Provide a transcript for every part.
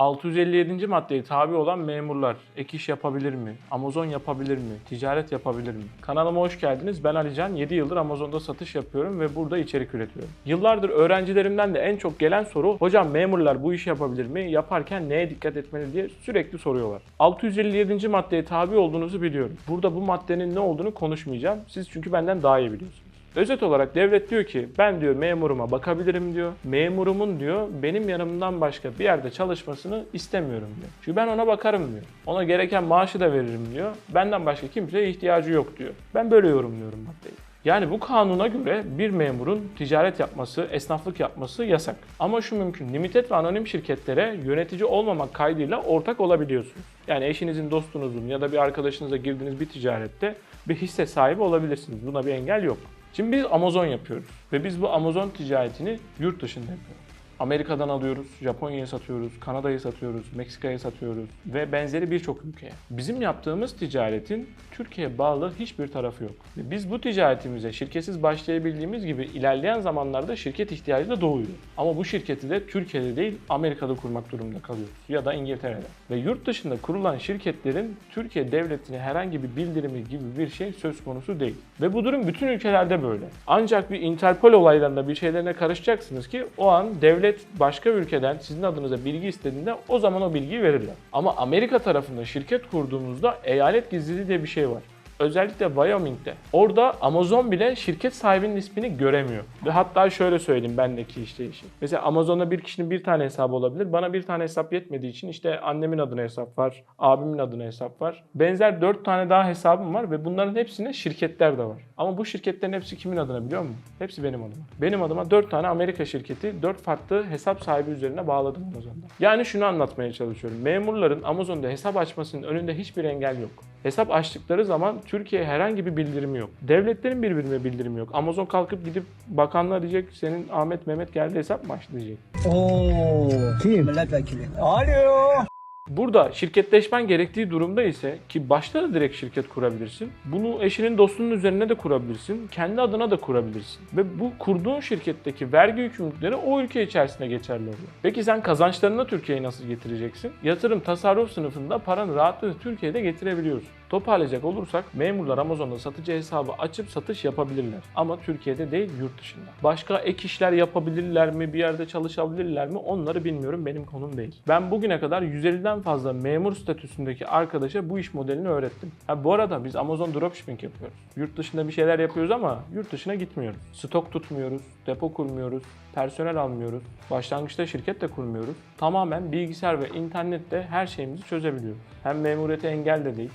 657. maddeye tabi olan memurlar ek iş yapabilir mi? Amazon yapabilir mi? Ticaret yapabilir mi? Kanalıma hoş geldiniz. Ben Alican. 7 yıldır Amazon'da satış yapıyorum ve burada içerik üretiyorum. Yıllardır öğrencilerimden de en çok gelen soru hocam memurlar bu işi yapabilir mi? Yaparken neye dikkat etmeli diye sürekli soruyorlar. 657. maddeye tabi olduğunuzu biliyorum. Burada bu maddenin ne olduğunu konuşmayacağım. Siz çünkü benden daha iyi biliyorsunuz. Özet olarak devlet diyor ki ben diyor memuruma bakabilirim diyor. Memurumun diyor benim yanımdan başka bir yerde çalışmasını istemiyorum diyor. Çünkü ben ona bakarım diyor. Ona gereken maaşı da veririm diyor. Benden başka kimseye ihtiyacı yok diyor. Ben böyle yorumluyorum maddeyi. Yani bu kanuna göre bir memurun ticaret yapması, esnaflık yapması yasak. Ama şu mümkün, limited ve anonim şirketlere yönetici olmamak kaydıyla ortak olabiliyorsunuz. Yani eşinizin, dostunuzun ya da bir arkadaşınızla girdiğiniz bir ticarette bir hisse sahibi olabilirsiniz. Buna bir engel yok. Şimdi biz Amazon yapıyoruz ve biz bu Amazon ticaretini yurt dışında yapıyoruz. Amerika'dan alıyoruz, Japonya'ya satıyoruz, Kanada'ya satıyoruz, Meksika'ya satıyoruz ve benzeri birçok ülkeye. Bizim yaptığımız ticaretin Türkiye'ye bağlı hiçbir tarafı yok. Biz bu ticaretimize şirketsiz başlayabildiğimiz gibi ilerleyen zamanlarda şirket ihtiyacı da doğuyor. Ama bu şirketi de Türkiye'de değil Amerika'da kurmak durumunda kalıyoruz ya da İngiltere'de. Ve yurt dışında kurulan şirketlerin Türkiye devletine herhangi bir bildirimi gibi bir şey söz konusu değil. Ve bu durum bütün ülkelerde böyle. Ancak bir Interpol olaylarında bir şeylerine karışacaksınız ki o an devlet başka ülkeden sizin adınıza bilgi istediğinde o zaman o bilgiyi verirler. Ama Amerika tarafında şirket kurduğumuzda eyalet gizliliği diye bir şey var. Özellikle Wyoming'de. Orada Amazon bile şirket sahibinin ismini göremiyor. Ve hatta şöyle söyleyeyim bendeki işleyişi. Mesela Amazon'da bir kişinin bir tane hesabı olabilir. Bana bir tane hesap yetmediği için işte annemin adına hesap var, abimin adına hesap var. Benzer dört tane daha hesabım var ve bunların hepsine şirketler de var. Ama bu şirketlerin hepsi kimin adına biliyor musun? Hepsi benim adıma. Benim adıma dört tane Amerika şirketi, dört farklı hesap sahibi üzerine bağladım Amazon'da. Yani şunu anlatmaya çalışıyorum. Memurların Amazon'da hesap açmasının önünde hiçbir engel yok. Hesap açtıkları zaman Türkiye'ye herhangi bir bildirimi yok. Devletlerin birbirine bildirimi yok. Amazon kalkıp gidip bakanlığa diyecek senin Ahmet Mehmet geldi hesap mı açtı diyecek. Oo. Kim? Milletvekili. Alo. Burada şirketleşmen gerektiği durumda ise ki başta da direkt şirket kurabilirsin. Bunu eşinin dostunun üzerine de kurabilirsin. Kendi adına da kurabilirsin. Ve bu kurduğun şirketteki vergi yükümlülükleri o ülke içerisinde geçerli oluyor. Peki sen kazançlarını Türkiye'ye nasıl getireceksin? Yatırım tasarruf sınıfında paranı rahatlıkla Türkiye'de getirebiliyorsun. Toparlayacak olursak memurlar Amazon'da satıcı hesabı açıp satış yapabilirler. Ama Türkiye'de değil yurt dışında. Başka ek işler yapabilirler mi? Bir yerde çalışabilirler mi? Onları bilmiyorum. Benim konum değil. Ben bugüne kadar 150'den fazla memur statüsündeki arkadaşa bu iş modelini öğrettim. Ha, bu arada biz Amazon dropshipping yapıyoruz. Yurt dışında bir şeyler yapıyoruz ama yurt dışına gitmiyoruz. Stok tutmuyoruz, depo kurmuyoruz, personel almıyoruz. Başlangıçta şirket de kurmuyoruz. Tamamen bilgisayar ve internette her şeyimizi çözebiliyoruz. Hem memuriyete engel de değil.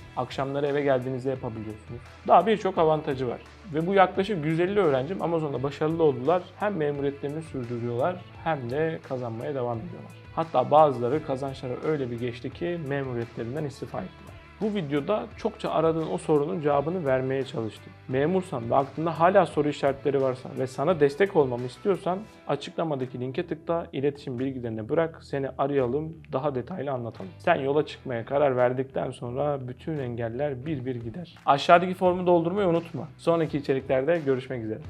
Akşamları eve geldiğinizde yapabiliyorsunuz. Daha birçok avantajı var. Ve bu yaklaşık 150 öğrencim Amazon'da başarılı oldular. Hem memuriyetlerini sürdürüyorlar hem de kazanmaya devam ediyorlar. Hatta bazıları kazançları öyle bir geçti ki memuriyetlerinden istifa ettiler. Bu videoda çokça aradığın o sorunun cevabını vermeye çalıştım. Memursan ve aklında hala soru işaretleri varsa ve sana destek olmamı istiyorsan açıklamadaki linke tıkla, iletişim bilgilerini bırak, seni arayalım, daha detaylı anlatalım. Sen yola çıkmaya karar verdikten sonra bütün engeller bir bir gider. Aşağıdaki formu doldurmayı unutma. Sonraki içeriklerde görüşmek üzere.